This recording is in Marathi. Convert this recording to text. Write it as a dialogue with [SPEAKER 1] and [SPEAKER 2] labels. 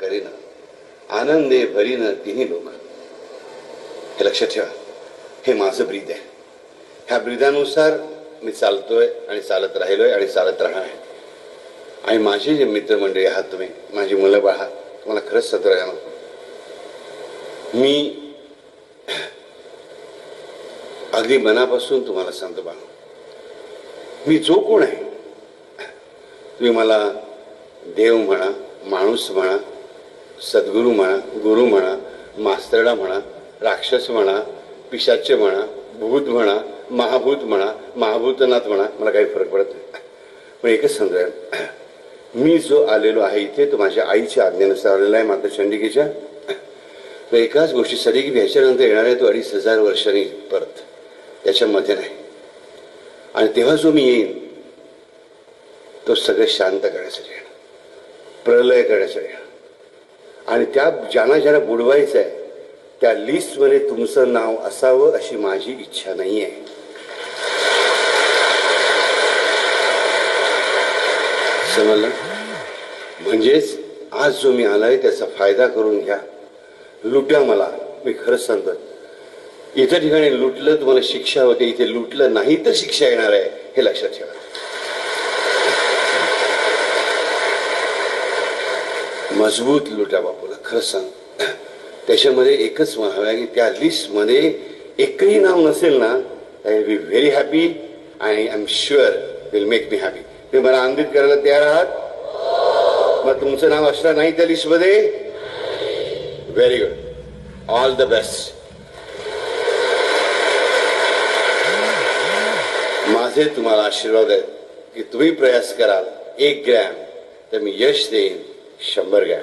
[SPEAKER 1] करेन. आनंदे भरीन तिन्ही लोक. हे लक्षात ठेवा. हे माझं ब्रीद आहे. ह्या ब्रीदानुसार मी चालतोय आणि चालत राहिलोय आणि चालत राहणार आहे. आणि माझे जे मित्रमंडळी आहात तुम्ही माझी मुलं बाळ आहात तुम्हाला खरंच सत्र मी अगदी मनापासून तुम्हाला सांगतो बा मी जो कोण आहे तुम्ही मला देव म्हणा माणूस म्हणा सद्गुरू म्हणा गुरु म्हणा मास्तरडा म्हणा राक्षस म्हणा पिशाच्य म्हणा भूत म्हणा महाभूत म्हणा महाभूतनाथ म्हणा मला काही फरक पडत नाही. पण एकच समजा मी जो आलेलो आहे इथे तो माझ्या आईच्या आज्ञेनुसार आलेला आहे माता चंडिकेच्या. तर एकाच गोष्टीसाठी की ह्याच्यानंतर येणार आहे तो अडीच हजार वर्षांनी परत. त्याच्यामध्ये नाही. आणि तेव्हा जो मी येईन तो सगळं शांत करण्यासाठी येणार. प्रलय करण्यासाठी येणार. आणि त्या ज्यांना ज्यांना बुडवायचं आहे त्या लिस्टमध्ये तुमचं नाव असावं अशी माझी इच्छा नाही आहे समजलं? म्हणजेच आज जो मी आलाय त्याचा फायदा करून घ्या. लुट्या मला मी खरंच सांगतो. इतर ठिकाणी लुटलं तुम्हाला शिक्षा होते. इथे लुटलं नाही तर शिक्षा येणार आहे हे लक्षात ठेवा. मजबूत लुटा बापूला खरं सांग. त्याच्यामध्ये एकच म्हणावं की त्या लिस्टमध्ये एकही नाव नसेल ना I will be very happy आणि I am sure will make me happy तुम्ही मला आनंदित करायला तयार आहात? मग तुमचं नाव असणार नाही त्या लिस्टमध्ये? Very good all the best माझे तुम्हाला आशीर्वाद आहेत की तुम्ही प्रयास कराल. एक ग्रॅम. तर मी यश देईन. शंभर घ्या.